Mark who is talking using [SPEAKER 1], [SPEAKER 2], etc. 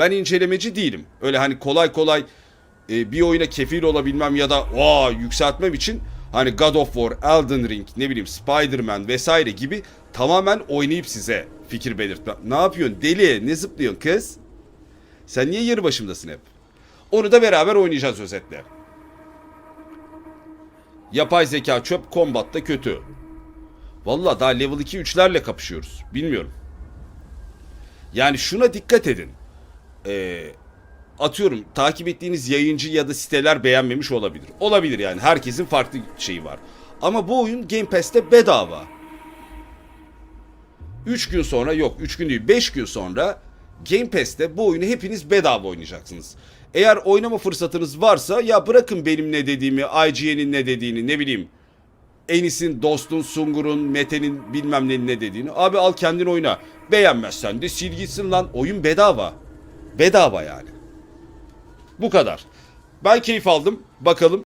[SPEAKER 1] Ben incelemeci değilim. Öyle hani kolay kolay e, bir oyuna kefil olabilmem ya da vaa yükseltmem için hani God of War, Elden Ring, ne bileyim Spider-Man vesaire gibi tamamen oynayıp size fikir belirtmem. Ne yapıyorsun deli? Ne zıplıyorsun kız? Sen niye yarı başımdasın hep? Onu da beraber oynayacağız özetle. Yapay zeka çöp, combat da kötü. Valla daha level 2 3'lerle kapışıyoruz. Bilmiyorum. Yani şuna dikkat edin. Ee, atıyorum takip ettiğiniz yayıncı ya da siteler beğenmemiş olabilir. Olabilir yani herkesin farklı şeyi var. Ama bu oyun Game Pass'te bedava. 3 gün sonra yok 3 gün değil 5 gün sonra Game Pass'te bu oyunu hepiniz bedava oynayacaksınız. Eğer oynama fırsatınız varsa ya bırakın benim ne dediğimi, IGN'in ne dediğini ne bileyim. Enis'in, Dost'un, Sungur'un, Mete'nin bilmem nenin ne dediğini. Abi al kendin oyna. Beğenmezsen de sil gitsin lan. Oyun bedava. Bedava yani. Bu kadar. Ben keyif aldım. Bakalım